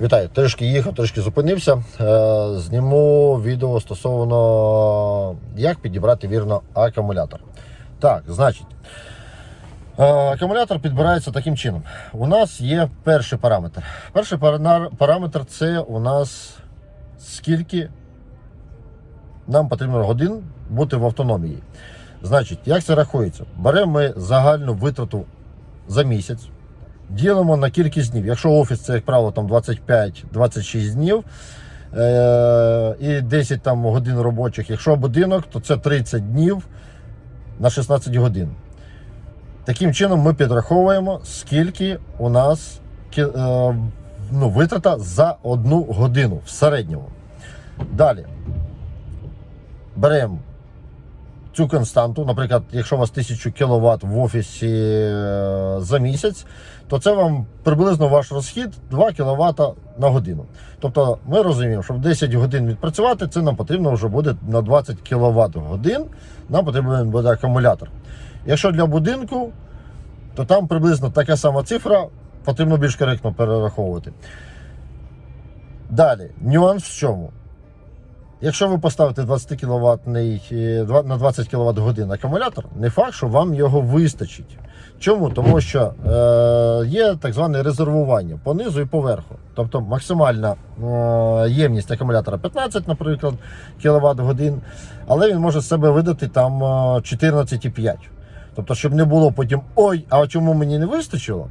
Вітаю, трішки їхав, трішки зупинився. Е, Зніму відео стосовно як підібрати вірно акумулятор. Так, значить, е, акумулятор підбирається таким чином. У нас є перший параметр. Перший параметр це у нас скільки нам потрібно годин бути в автономії. Значить, як це рахується? Беремо ми загальну витрату за місяць ділимо на кількість днів. Якщо офіс це, як правило, там 25-26 днів е- і 10 там, годин робочих. Якщо будинок, то це 30 днів на 16 годин. Таким чином ми підраховуємо, скільки у нас е, ну, витрата за одну годину в середньому. Далі беремо цю константу, наприклад, якщо у вас 1000 кВт в офісі е, за місяць, то це вам приблизно ваш розхід 2 кВт на годину. Тобто ми розуміємо, щоб 10 годин відпрацювати, це нам потрібно вже буде на 20 кВт годин, нам потрібен буде акумулятор. Якщо для будинку, то там приблизно така сама цифра, потрібно більш коректно перераховувати. Далі, нюанс в чому? Якщо ви поставите 20 кВт на 20 кВт годин акумулятор, не факт, що вам його вистачить. Чому? Тому що е, є так зване резервування по низу і поверху. Тобто максимальна е, ємність акумулятора 15, наприклад, кВт годин, але він може себе видати там е, 14,5. Тобто, щоб не було потім ой, а чому мені не вистачило?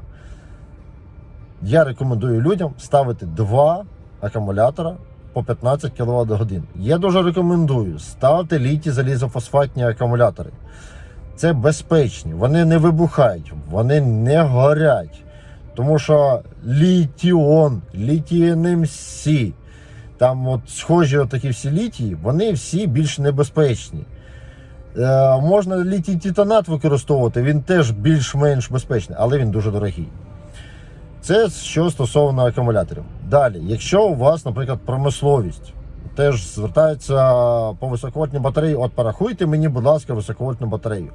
Я рекомендую людям ставити два акумулятора по 15 кВт годин. Я дуже рекомендую ставте літі залізофосфатні акумулятори. Це безпечні, вони не вибухають, вони не горять. Тому що літіон, літій-НМС, там от схожі такі всі літії, вони всі більш небезпечні. Е, можна літій титанат використовувати, він теж більш-менш безпечний, але він дуже дорогий. Це що стосовно акумуляторів. Далі, якщо у вас, наприклад, промисловість теж звертається по високовольтній батареї, от порахуйте мені, будь ласка, високовольтну батарею.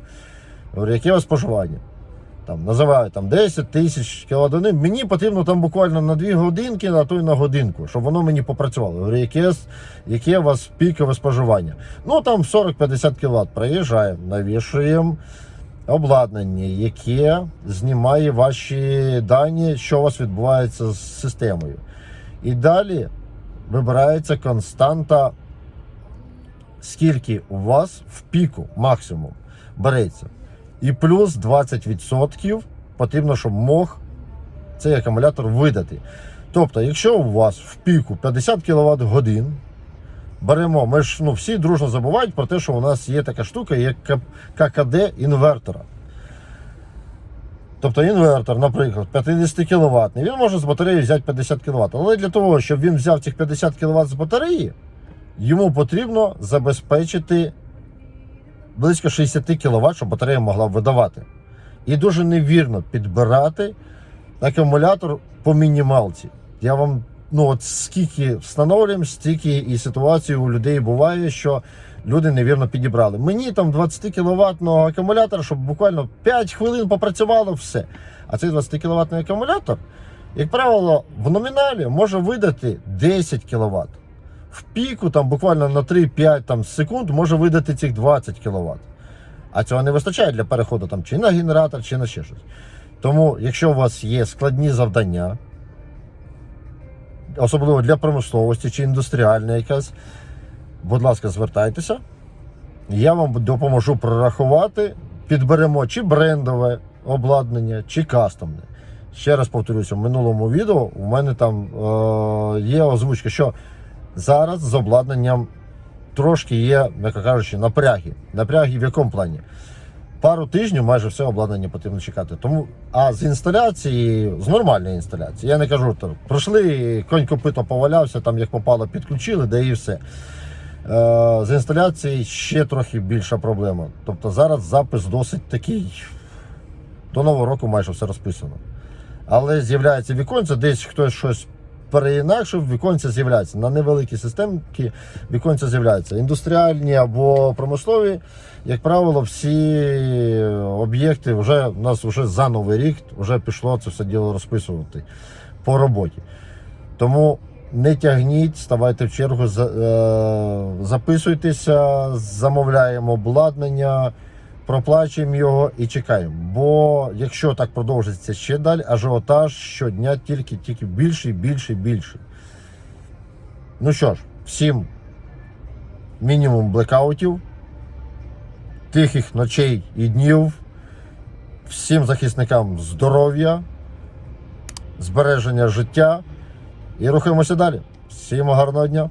Яке у вас споживання? Там називають там 10 тисяч кВт. Мені потрібно там буквально на 2 годинки, а то й на годинку, щоб воно мені попрацювало. Говорю, яке, яке у вас пікове споживання? Ну там 40-50 кВт. Приїжджаємо, навішуємо обладнання, яке знімає ваші дані, що у вас відбувається з системою. І далі вибирається константа, скільки у вас в піку максимум береться. І плюс 20% потрібно, щоб мог цей акумулятор видати. Тобто, якщо у вас в піку 50 кВт годин, беремо, ми ж ну, всі дружно забувають про те, що у нас є така штука, як ККД інвертора. Тобто інвертор, наприклад, 50 кВт, він може з батареї взяти 50 кВт. Але для того, щоб він взяв цих 50 кВт з батареї, йому потрібно забезпечити близько 60 кВт, щоб батарея могла видавати. І дуже невірно підбирати акумулятор по мінімалці. Я вам ну от скільки встановлюємо, стільки і ситуацій у людей буває, що люди невірно підібрали. Мені там 20 кВт акумулятор, щоб буквально 5 хвилин попрацювало все. А цей 20 кВт акумулятор, як правило, в номіналі може видати 10 кВт. В піку там буквально на 3-5 там, секунд може видати цих 20 кВт. А цього не вистачає для переходу там, чи на генератор, чи на ще щось. Тому, якщо у вас є складні завдання, особливо для промисловості чи індустріальна якась, будь ласка, звертайтеся. Я вам допоможу прорахувати, підберемо чи брендове обладнання, чи кастомне. Ще раз повторюся, в минулому відео у мене там е- є озвучка, що зараз з обладнанням трошки є, м'яко кажучи, напряги. Напряги в якому плані? Пару тижнів майже все обладнання потрібно чекати. Тому, а з інсталяції, з нормальної інсталяції, я не кажу, то пройшли, конь копито повалявся, там як попало, підключили, да і все. Е, з інсталяції ще трохи більша проблема. Тобто зараз запис досить такий. До нового року майже все розписано. Але з'являється віконце, десь хтось щось переінакшив, віконця з'являється. На невеликі системки віконця з'являються. Індустріальні або промислові, як правило, всі об'єкти вже у нас вже за новий рік вже пішло це все діло розписувати по роботі. Тому не тягніть, ставайте в чергу, е, записуйтеся, замовляємо обладнання, проплачуємо його і чекаємо. Бо якщо так продовжиться ще далі, ажіотаж щодня тільки, тільки більше, більше, більше. Ну що ж, всім мінімум блекаутів, тихих ночей і днів, всім захисникам здоров'я, збереження життя і рухаємося далі. Всім гарного дня!